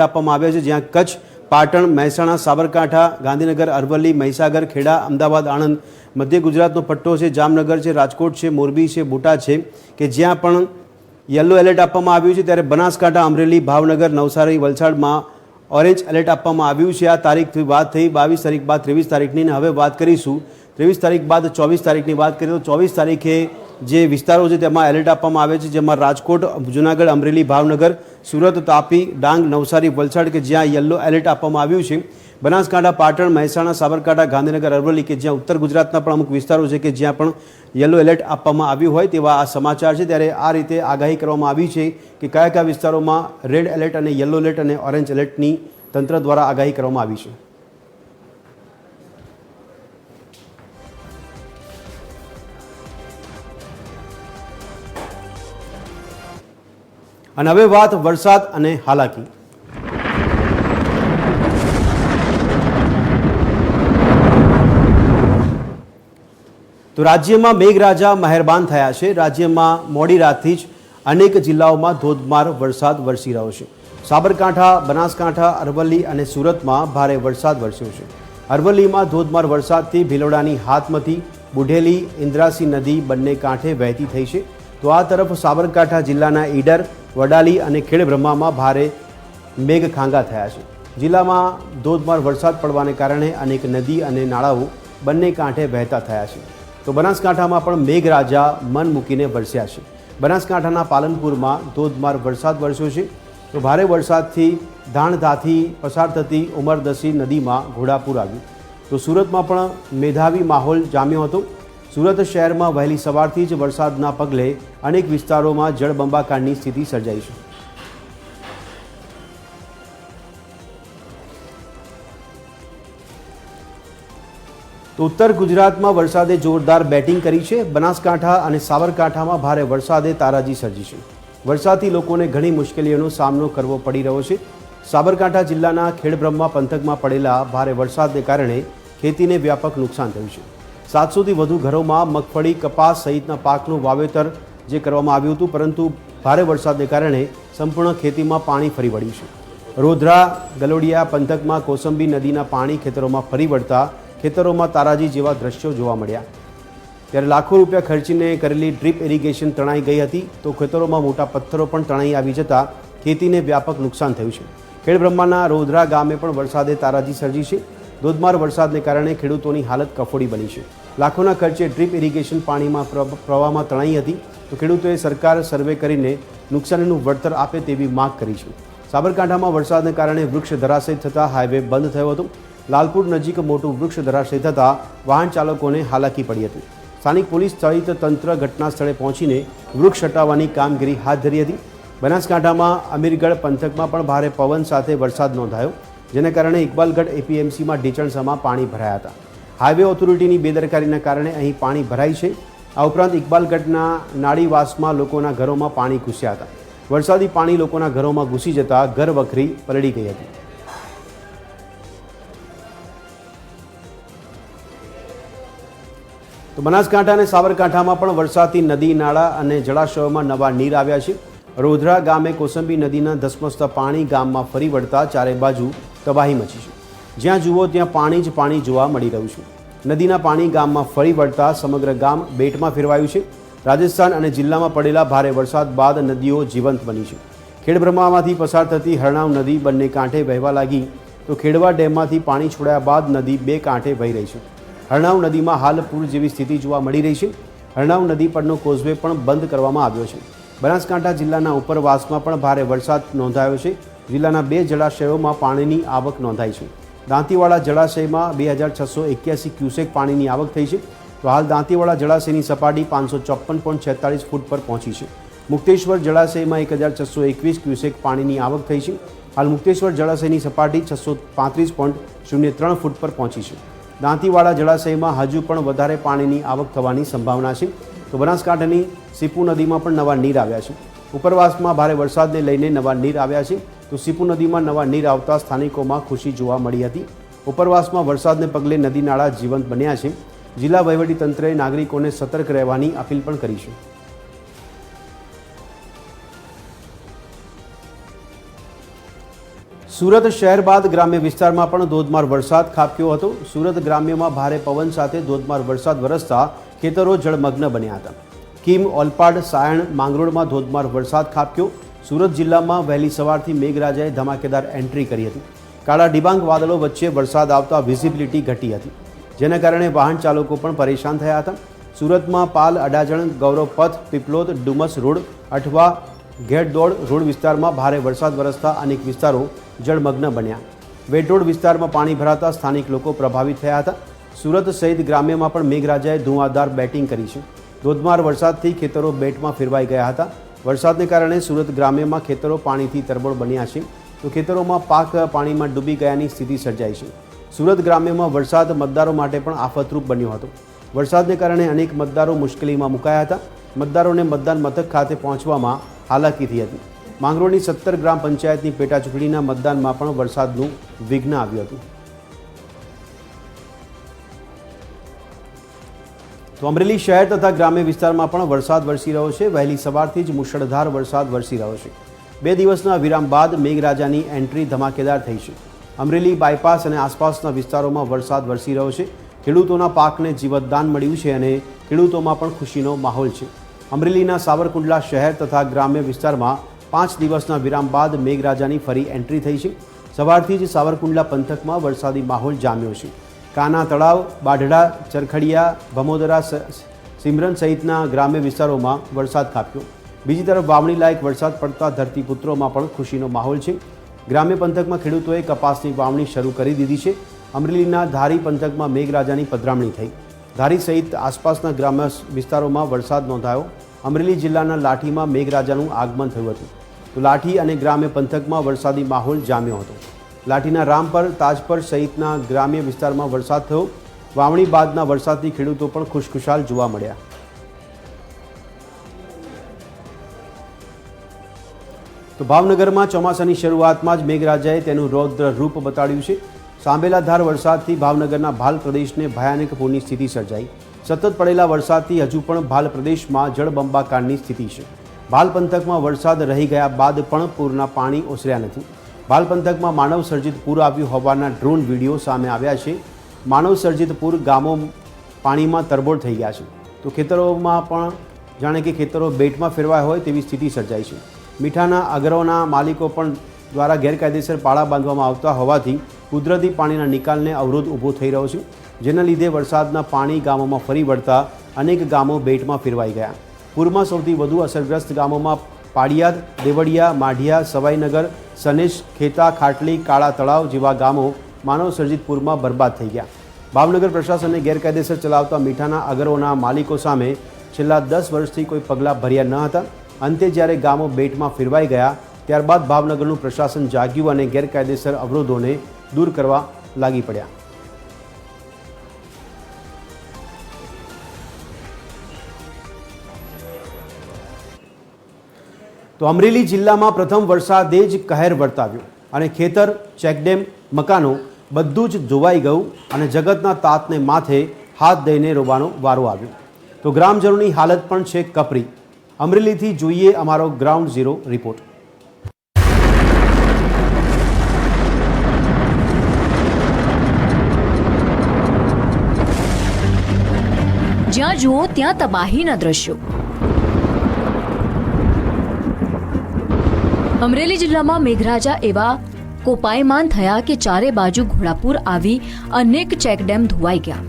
આપવામાં આવ્યા છે, જ્યાં કચ્છ, પાટણ, મહેસાણા, સાબરકાંઠા, ગાંધીનગર, અરવલ્લી, મહીસાગર, ખેડા, અમદાવાદ, આણંદ, મધ્ય ગુજરાતનો પટ્ટો છે, જામનગર છે, રાજકોટ છે, મોરબી છે, બોટાદ છે, કે જ્યાં પણ યલો એલર્ટ આપવામાં આવ્યું છે, ત્યારે બનાસકાંઠા, અમરેલી, ભાવનગર, નવસારી, વલસાડમાં ઓરેન્જ એલર્ટ આપવામાં આવ્યું છે. આ તારીખથી વાત થઈ, બાવીસ તારીખ બાદ ત્રેવીસ તારીખની હવે વાત કરીશું. ત્રેવીસ તારીખ બાદ ચોવીસ તારીખની વાત કરીએ તો ચોવીસ તારીખે જે વિસ્તારો છે તેમાં એલર્ટ આપવામાં આવે છે, જેમાં રાજકોટ, જુનાગઢ, અમરેલી, ભાવનગર, સુરત, તાપી, ડાંગ, નવસારી, વલસાડ કે જ્યાં યલો એલર્ટ આપવામાં આવ્યું છે. બનાસકાંઠા, પાટણ, મહેસાણા, સાબરકાંઠા, ગાંધીનગર, અરવલ્લી કે જ્યાં ઉત્તર ગુજરાતના પણ અમુક વિસ્તારો છે કે જ્યાં પણ યલો એલર્ટ આપવામાં આવ્યું હોય તેવા આ સમાચાર છે. ત્યારે આ રીતે આગાહી કરવામાં આવી છે કે કયા કયા વિસ્તારોમાં રેડ એલર્ટ અને યલો એલર્ટ અને ઓરેન્જ એલર્ટની તંત્ર દ્વારા આગાહી કરવામાં આવી છે. અને હવે વાત વરસાદ અને હાલાકી. તો રાજ્યમાં મેઘરાજા મહેરબાન થયા છે. રાજ્યમાં મોડી રાતથી જ અનેક જિલ્લાઓમાં ધોધમાર વરસાદ વરસી રહ્યો છે. સાબરકાંઠા, બનાસકાંઠા, અરવલ્લી અને સુરતમાં ભારે વરસાદ વરસ્યો છે. અરવલ્લીમાં ધોધમાર વરસાદથી ભિલોડાની હાથમથી બુઢેલી, ઇન્દ્રાસી નદી બંને કાંઠે વહેતી થઈ છે. તો આ તરફ સાબરકાંઠા જિલ્લાના ઈડર વડાલી અને ખેડબ્રહ્મામાં ભારે મેઘખાંગા થયા છે. જિલ્લામાં ધોધમાર વરસાદ પડવાને કારણે અનેક નદી અને નાળાઓ બંને કાંઠે વહેતા થયા છે. તો બનાસકાંઠામાં પણ મેઘરાજા મન મૂકીને વરસ્યા છે. બનાસકાંઠાના પાલનપુરમાં ધોધમાર વરસાદ વરસ્યો છે. તો ભારે વરસાદથી ધાણધાથી પસાર થતી ઉમરદસી નદીમાં ઘોડાપૂર આવ્યું. તો સુરતમાં પણ મેધાવી માહોલ જામ્યો હતો. સુરત શહેરમાં વહેલી સવારથી જ વરસાદના પગલે અનેક વિસ્તારોમાં જળબંબાકારની સ્થિતિ સર્જાઈ છે. તો ઉત્તર ગુજરાતમાં વરસાદે જોરદાર બેટિંગ કરી છે. બનાસકાંઠા અને સાબરકાંઠામાં ભારે વરસાદે તારાજી સર્જી છે. વરસાદથી લોકોને ઘણી મુશ્કેલીઓનો સામનો કરવો પડી રહ્યો છે. સાબરકાંઠા જિલ્લાના ખેડબ્રહ્મા પંથકમાં પડેલા ભારે વરસાદને કારણે ખેતીને વ્યાપક નુકસાન થયું છે. સાતસોથી વધુ ઘરોમાં મગફળી, કપાસ સહિતના પાકનું વાવેતર જે કરવામાં આવ્યું હતું, પરંતુ ભારે વરસાદને કારણે સંપૂર્ણ ખેતીમાં પાણી ફરી વળ્યું છે. રોધરા, ગલોડિયા પંથકમાં કોસંબી નદીના પાણી ખેતરોમાં ફરી વળતા ખેતરોમાં તારાજી જેવા દ્રશ્યો જોવા મળ્યા. ત્યારે લાખો રૂપિયા ખર્ચીને કરેલી ડ્રીપ ઇરિગેશન તણાઈ ગઈ હતી, તો ખેતરોમાં મોટા પથ્થરો પણ તણાઈ આવી જતા ખેતીને વ્યાપક નુકસાન થયું છે. ખેડબ્રહ્માના રોધરા ગામે પણ વરસાદે તારાજી સર્જી છે. ધોધમાર વરસાદને કારણે ખેડૂતોની હાલત કફોડી બની છે. લાખોના ખર્ચે ડ્રીપ ઇરિગેશન પાણીમાં પ્ર- પ્રવાહમાં તણાઈ હતી. તો ખેડૂતોએ સરકાર સર્વે કરીને નુકસાનીનું વળતર આપે તેવી માંગ કરી છે. સાબરકાંઠામાં વરસાદને કારણે વૃક્ષ ધરાશય થતાં હાઈવે બંધ થયો હતો. લાલપુર નજીક મોટું વૃક્ષ ધરાશય થતાં વાહન ચાલકોને હાલાકી પડી હતી. સ્થાનિક પોલીસ સહિત તંત્ર ઘટના સ્થળે પહોંચીને વૃક્ષ હટાવવાની કામગીરી હાથ ધરી હતી. બનાસકાંઠામાં અમીરગઢ પંથકમાં પણ ભારે પવન સાથે વરસાદ નોંધાયો, જેને કારણે ઇકબાલગઢ એપીએમસીમાં ઢીચણસામાં પાણી ભરાયા હતા. હાઈવે ઓથોરિટીની બેદરકારીના કારણે અહીં પાણી ભરાય છે. આ ઉપરાંત ઇકબાલગઢના નાળીવાસમાં લોકોના ઘરોમાં પાણી ઘૂસ્યા હતા. વરસાદી પાણી લોકોના ઘરોમાં ઘૂસી જતા ઘર વખરી પલળી ગઈ હતી. તો બનાસકાંઠા અને સાબરકાંઠામાં પણ વરસાદથી નદી, નાળા અને જળાશયોમાં નવા નીર આવ્યા છે. રોધરા ગામે કોસંબી નદીના ધસમસતા પાણી ગામમાં ફરી વળતા ચારે બાજુ તબાહી મચી છે. જ્યાં જુઓ ત્યાં પાણી જ પાણી જોવા મળી રહ્યું છે. નદીના પાણી ગામમાં ફરી વળતા સમગ્ર ગામ બેટમાં ફેરવાયું છે. રાજસ્થાન અને જિલ્લામાં પડેલા ભારે વરસાદ બાદ નદીઓ જીવંત બની છે. ખેડબ્રહ્મામાંથી પસાર થતી હરણાવ નદી બંને કાંઠે વહેવા લાગી. તો ખેડવા ડેમમાંથી પાણી છોડ્યા બાદ નદી બે કાંઠે વહી રહી છે. હરણાવ નદીમાં હાલ પૂર જેવી સ્થિતિ જોવા મળી રહી છે. હરણાવ નદી પરનો કોઝવે પણ બંધ કરવામાં આવ્યો છે. બનાસકાંઠા જિલ્લાના ઉપરવાસમાં પણ ભારે વરસાદ નોંધાયો છે. જિલ્લાના બે જળાશયોમાં પાણીની આવક નોંધાઈ છે. દાંતીવાડા જળાશયમાં બે હજાર છસો એક્યાસી ક્યુસેક પાણીની આવક થઈ છે. તો હાલ દાંતીવાડા જળાશયની સપાટી પાંચસો ચોપન પોઈન્ટ છેતાળીસ ફૂટ પર પહોંચી છે. મુક્તેશ્વર જળાશયમાં એક હજાર છસો એકવીસ ક્યુસેક પાણીની આવક થઈ છે. હાલ મુક્તેશ્વર જળાશયની સપાટી છસો પાંત્રીસ પોઈન્ટ શૂન્ય ત્રણ ફૂટ પર પહોંચી છે. દાંતીવાડા જળાશયમાં હજુ પણ વધારે પાણીની આવક થવાની સંભાવના છે. તો બનાસકાંઠાની સીપુ નદીમાં પણ નવા નીર આવ્યા છે. ઉપરવાસમાં ભારે વરસાદને લઈને નવા નીર આવ્યા છે. તો સીપુ નદીમાં નવા નીર આવતા સ્થાનિકોમાં ખુશી જોવા મળી હતી. ઉપરવાસમાં વરસાદને પગલે નદી નાળા જીવંત બન્યા છે. જિલ્લા વહીવટીતંત્રે નાગરિકોને સતર્ક રહેવાની અપીલ પણ કરી છે. સુરત શહેર બાદ ગ્રામ્ય વિસ્તારમાં પણ ધોધમાર વરસાદ ખાબક્યો હતો. સુરત ગ્રામ્યમાં ભારે પવન સાથે ધોધમાર વરસાદ વરસતા ખેતરો જળમગ્ન બન્યા હતા. કિમ, ઓલપાડ, સાયણ, માંગરોળમાં ધોધમાર વરસાદ ખાબક્યો. સુરત જિલ્લામાં વહેલી સવારથી મેઘરાજાએ ધમાકેદાર એન્ટ્રી કરી હતી. કાળા ડિબાંગ વાદળો વચ્ચે વરસાદ આવતા વિઝિબિલિટી ઘટી હતી. જેના કારણે વાહન ચાલકો પણ પરેશાન થયા હતા. સુરતમાં પાલ અડાજણ, ગૌરવ પથ, પીપલોદ, ડુમસ રોડ, અઠવા ઘેટદોડ રોડ વિસ્તારમાં ભારે વરસાદ વરસતા અનેક વિસ્તારો જળમગ્ન બન્યા. વેટરોડ વિસ્તારમાં પાણી ભરાતા સ્થાનિક લોકો પ્રભાવિત થયા હતા. સુરત સહિત ગ્રામ્યમાં પણ મેઘરાજાએ ધુવાધાર બેટિંગ કરી છે. ધોધમાર વરસાદથી ખેતરો બેટમાં ફેરવાઈ ગયા હતા. વરસાદને કારણે સુરત ગ્રામ્યમાં ખેતરો પાણીથી તરબળ બન્યા છે. તો ખેતરોમાં પાક પાણીમાં ડૂબી ગયાની સ્થિતિ સર્જાઈ છે. સુરત ગ્રામ્યમાં વરસાદ મતદારો માટે પણ આફતરૂપ બન્યો હતો. વરસાદને કારણે અનેક મતદારો મુશ્કેલીમાં મુકાયા હતા. મતદારોને મતદાન મથક ખાતે પહોંચવામાં હાલાકી થઈ હતી. માંગરોળની સત્તર ગ્રામ પંચાયતની પેટા મતદાનમાં પણ વરસાદનું વિઘ્ન આવ્યું હતું. તો અમરેલી શહેર તથા ગ્રામ્ય વિસ્તારમાં પણ વરસાદ વરસી રહ્યો છે. વહેલી સવારથી જ મુશળધાર વરસાદ વરસી રહ્યો છે. બે દિવસના વિરામ બાદ મેઘરાજાની એન્ટ્રી ધમાકેદાર થઈ છે. અમરેલી બાયપાસ અને આસપાસના વિસ્તારોમાં વરસાદ વરસી રહ્યો છે. ખેડૂતોના પાકને જીવતદાન મળ્યું છે અને ખેડૂતોમાં પણ ખુશીનો માહોલ છે. અમરેલીના સાવરકુંડલા શહેર તથા ગ્રામ્ય વિસ્તારમાં પાંચ દિવસના વિરામ બાદ મેઘરાજાની ફરી એન્ટ્રી થઈ છે. સવારથી જ સાવરકુંડલા પંથકમાં વરસાદી માહોલ જામ્યો છે. કાના તળાવ, બાઢડા, ચરખડિયા, ભમોદરા સિમરન સહિતના ગ્રામ્ય વિસ્તારોમાં વરસાદ ખાબક્યો. બીજી તરફ વાવણી લાયક વરસાદ પડતા ધરતીપુત્રોમાં પણ ખુશીનો માહોલ છે. ગ્રામ્ય પંથકમાં ખેડૂતોએ કપાસની વાવણી શરૂ કરી દીધી છે. અમરેલીના ધારી પંથકમાં મેઘરાજાની પધરામણી થઈ. ધારી સહિત આસપાસના ગ્રામ્ય વિસ્તારોમાં વરસાદ નોંધાયો. અમરેલી જિલ્લાના લાઠીમાં મેઘરાજાનું આગમન થયું હતું. તો લાઠી અને ગ્રામ્ય પંથકમાં વરસાદી માહોલ જામ્યો હતો. લાઠીના રામપર તાજપર સહિતના ગ્રામ્ય વિસ્તારમાં વરસાદ થયો. વાવણી બાદના વરસાદથી ખેડૂતો પણ ખુશખુશાલ જોવા મળ્યા. તો ભાવનગરમાં ચોમાસાની શરૂઆતમાં જ મેઘરાજાએ તેનું રૌદ્ર રૂપ બતાડ્યું છે. સાંભેલાધાર વરસાદથી ભાવનગરના ભાલ પ્રદેશને ભયાનક પૂરની સ્થિતિ સર્જાઈ. સતત પડેલા વરસાદથી હજુ પણ ભાલ પ્રદેશમાં જળબંબાકારની સ્થિતિ છે. ભાલ પંથકમાં વરસાદ રહી ગયા બાદ પણ પૂરના પાણી ઓસર્યા નથી. ભાલ પંથકમાં માનવ સર્જિત પૂર આવ્યું હોવાના ડ્રોન વીડિયો સામે આવ્યા છે. માનવ સર્જિત પૂર ગામો પાણીમાં તરબોળ થઈ ગયા છે. તો ખેતરોમાં પણ જાણે કે ખેતરો બેટમાં ફેરવાયા હોય તેવી સ્થિતિ સર્જાઈ છે. મીઠાના અગરોના માલિકો પણ દ્વારા ગેરકાયદેસર પાળા બાંધવામાં આવતા હોવાથી કુદરતી પાણીના નિકાલને અવરોધ ઊભો થઈ રહ્યો છે. જેના લીધે વરસાદના પાણી ગામોમાં ફરી વળતા અનેક ગામો બેટમાં ફેરવાઈ ગયા. પૂરમાં સૌથી વધુ અસરગ્રસ્ત ગામોમાં પાડિયાદ દેવળિયા, માઢિયા, સવાઈનગર સનેશ, ખેતા, ખાટલી, કાળા તળાવ જેવા ગામો માનવ સર્જિત પૂરમાં બરબાદ થઈ ગયા. ભાવનગર પ્રશાસને ગેરકાયદેસર ચલાવતા મીઠાના અગરોના માલિકો સામે છેલ્લા દસ વર્ષથી કોઈ પગલાં ભર્યા ન હતા. અંતે જ્યારે ગામો બેટમાં ફેરવાઈ ગયા, ત્યારબાદ ભાવનગરનું પ્રશાસન જાગ્યું અને ગેરકાયદેસર અવરોધોને દૂર કરવા લાગી પડ્યા. તો અમરેલી જિલ્લામાં પ્રથમ વરસાદે જ કહેર વર્તાવ્યો અને ખેતર, ચેકડેમ, મકાનો બધું જ ધોવાઈ ગયું અને જગતના તાતને માથે હાથ દઈને રોવાનો વારો આવ્યો. તો ગ્રામજનોની હાલત પણ છે કપરી. અમરેલીથી જોઈએ અમારો ગ્રાઉન્ડ ઝીરો રિપોર્ટ. જ્યાં જુઓ ત્યાં તબાહીના દ્રશ્યો. અમરેલી જિલ્લામાં મેઘરાજા એવા કોપાયમાન થયા કે ચારે બાજુ ઘોડાપુર આવી અનેક ચેકડેમ ધોવાઈ ગયા.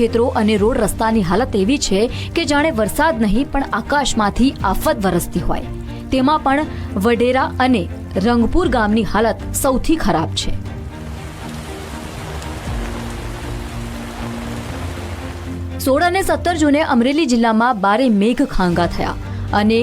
ખેતરો અને રોડ રસ્તાની હાલત એવી છે કે જાણે વરસાદ નહીં, પણ આકાશમાંથી આફત વરસતી હોય. તેમાં પણ વડેરા અને રંગપુર ગામની હાલત સૌથી ખરાબ છે. સોળ અને સત્તર જૂને અમરેલી જિલ્લામાં બારે મેઘ ખાંગા થયા અને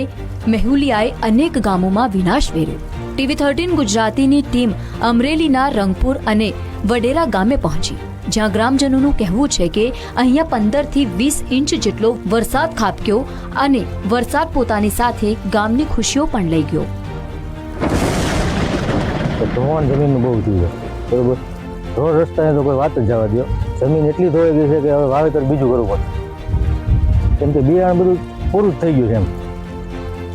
મેહુલિયાએ અનેક ગામોમાં વિનાશ વેર્યો. ટીવી થર્ટીન ગુજરાતીની ટીમ અમરેલીના રંગપુર અને વડેરા ગામે પહોંચી. જ્યાં ગ્રામજનોનું કહેવું છે કે અહીંયા પંદરથી વીસ ઇંચ જેટલો વરસાદ ખાબક્યો અને વરસાદ પોતાની સાથે ગામની ખુશીઓ પણ લઈ ગયો. ધોવાણ જમીનનું બહુ થયું બરોબર? રોડ રસ્તાને તો કોઈ વાત જ જવા દો જમીન એટલી ધોઈ ગઈ છે કે હવે વાવેતર બીજું કરવું પડે. કેમ કે બિયારણ બધું પૂરું થઈ ગયું છે એમ.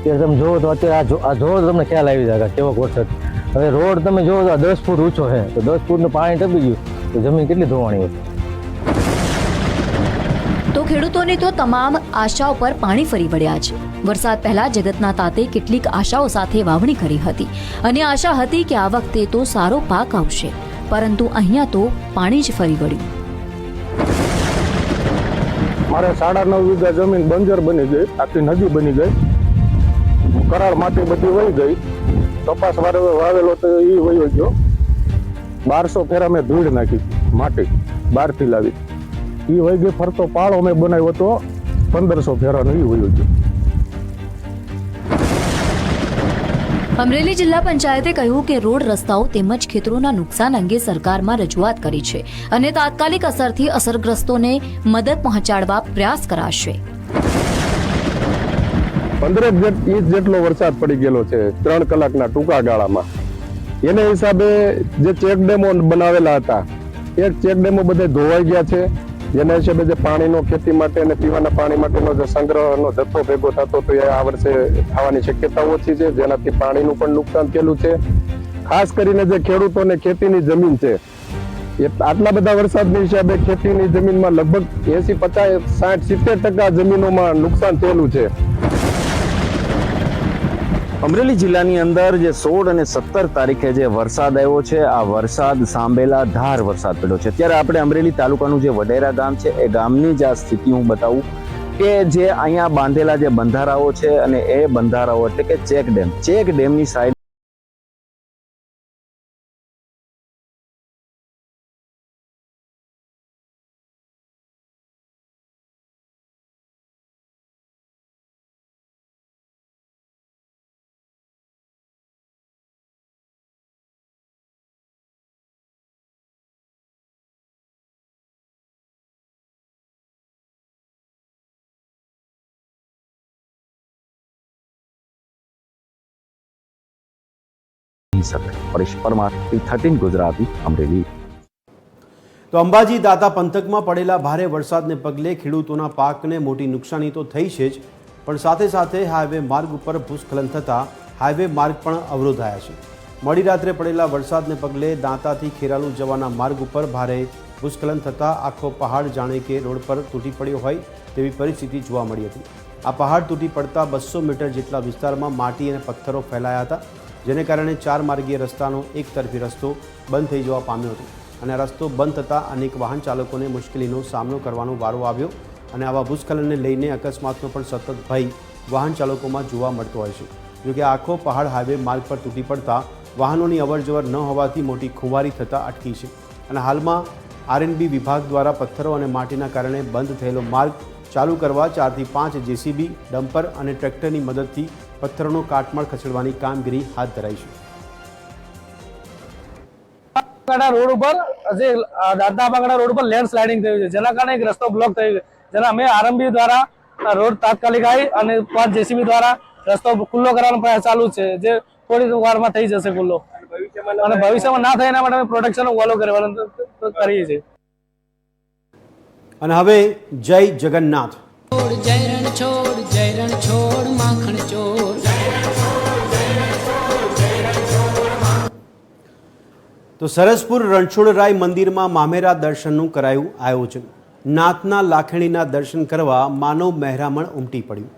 ત્યારે તમે જોવો તો અત્યારે આ જો આ જોવો તો તમને ખ્યાલ આવી જાય કેવો વરસાદ હવે રોડ તમે જોવો તો દસ ફૂટ ઊંચો છે. તો દસ ફૂટનું પાણી ટપી ગયું. તો જમીન કેટલી ધોવાણી હોય તો ખેડૂતોની તો તમામ આશાઓ પર પાણી ફરી વળ્યા છે. વરસાદ પહેલા જગતના તાતે કેટલીક આશાઓ સાથે વાવણી કરી હતી. અને આશા હતી કે આ વખતે તો સારો પાક આવશે. પરંતુ અહીંયા તો પાણી જ ફરી વળ્યું. મારે સાડા નવ વીઘા જમીન બંજર બની ગઈ. આખી નદી બની ગઈ. કરાર માટી બધી વહી ગઈ. કપાસ વારે વાવેલો તો એ વહી ગયો. બારસો ફેરા મેં ધૂળ નાખી માટી બહારથી લાવી. એ વહી ગઈ, ફરતો પાળો મેં બનાવ્યો હતો. પંદરસો ફેરાનો એ વહી ગયો. અમરેલી જિલ્લા પંચાયતે કહ્યું કે રોડ રસ્તાઓ તેમજ ખેતરોના નુકસાન અંગે સરકારમાં રજૂઆત કરી છે અને તાત્કાલિક અસરથી અસરગ્રસ્તોને મદદ પહોંચાડવા પ્રયાસ કરાશે. પંદરેક ઇંચ જેટલો વરસાદ પડી ગયેલો છે ત્રણ કલાકના ટૂંકા ગાળામાં. એને હિસાબે જે ચેક ડેમો બનાવેલા હતા, એ ચેક ડેમો બધે ધોવાઈ ગયા છે. જેના હિસાબે જે પાણીનો ખેતી માટે અને પીવાના પાણી માટેનો જે સંગ્રહનો જથ્થો ભેગો થતો તો એ આ વર્ષે થવાની શક્યતા ઓછી છે. જેનાથી પાણીનું પણ નુકસાન થયેલું છે. ખાસ કરીને જે ખેડૂતોને ખેતીની જમીન છે, એ આટલા બધા વરસાદની હિસાબે ખેતીની જમીનમાં લગભગ એસી, પચાસ, સાઠ, સિત્તેર ટકા જમીનોમાં નુકસાન થયેલું છે. અમરેલી જિલ્લાની અંદર જે સોળ અને સત્તર તારીખે જે વરસાદ આવ્યો છે, આ વરસાદ સાંભેલા ધાર વરસાદ પડ્યો છે. ત્યારે આપણે અમરેલી તાલુકાનું જે વડેરા ગામ છે, એ ગામની જ આ સ્થિતિ હું બતાવું કે જે અહીંયા બાંધેલા જે બંધારાઓ છે અને એ બંધારાઓ એટલે કે ચેક ડેમ. ચેક ડેમની સાઈડ પરેશ પરમાર થર્ટીન ગુજરાતી અમરેલી તો અંબાજી દાતા પંથકમાં પડેલા ભારે વરસાદને પગલે ખેડૂતોના પાકને મોટી નુકસાની તો થઈ છે જ પણ સાથે સાથે હાઈવે માર્ગ ઉપર ભૂસ્ખલન થતાં હાઈવે માર્ગ પણ અવરોધાયા છે મોડી રાત્રે પડેલા વરસાદને પગલે દાંતાથી ખેરાલુ જવાના માર્ગ ઉપર ભારે ભૂસ્ખલન થતાં આખો પહાડ જાણે કે રોડ પર તૂટી પડ્યો હોય તેવી પરિસ્થિતિ જોવા મળી હતી આ પહાડ તૂટી પડતા બસો મીટર જેટલા વિસ્તારમાં માટી અને પથ્થરો ફેલાયા હતા જેને કારણે ચાર માર્ગીય રસ્તાનો એક તરફી રસ્તો બંધ થઈ જવા પામ્યો હતો. અને રસ્તો બંધ થતાં અનેક વાહન ચાલકોને મુશ્કેલીનો સામનો કરવાનો વારો આવ્યો અને આવા ભૂસ્ખલનને લઈને અકસ્માતનો પણ સતત ભય વાહન ચાલકોમાં જોવા મળતો હોય છે. જોકે આખો પહાડ હાઈવે માર્ગ પર તૂટી પડતા વાહનોની અવરજવર ન હોવાથી મોટી ખુવારી થતાં અટકી છે. અને હાલમાં આરએનબી વિભાગ દ્વારા પથ્થરો અને માટીના કારણે બંધ થયેલો માર્ગ ચાલુ કરવા ચારથી પાંચ જેસીબી, ડમ્પર અને ટ્રેક્ટરની મદદથી પથ્થરોનો કાટમાળ ખસેડવાની કામગીરી હાથ ધરાઈ છે. રોડ ઉપર જે દાદા બાંકડા રોડ ઉપર લેન્ડ સ્લાઇડિંગ થયું છે. જેના કારણે એક રસ્તો બ્લોક થયો છે જેના અમે આરંભી દ્વારા રોડ તાત્કાલિક આવી અને પાંચ જેસીબી દ્વારા રસ્તો ખુલ્લો કરવાનો પ્રયાસ ચાલુ છે. જે થોડી વારમાં થઈ જશે ખુલ્લો. અને ભવિષ્યમાં ના થાય એના માટે અમે પ્રોટેક્શન વોલો કરવાનું કરીએ છીએ. અને હવે જય જગન્નાથ. છોડ જય રણ છોડ જય રણ છોડ. તો સરસપુર રણછોડરાય મંદિરમાં મામેરા દર્શનનું કરાયું આયોજન. નાથના લાખણીના દર્શન કરવા માનવ મહેરામણ ઉમટી પડ્યું.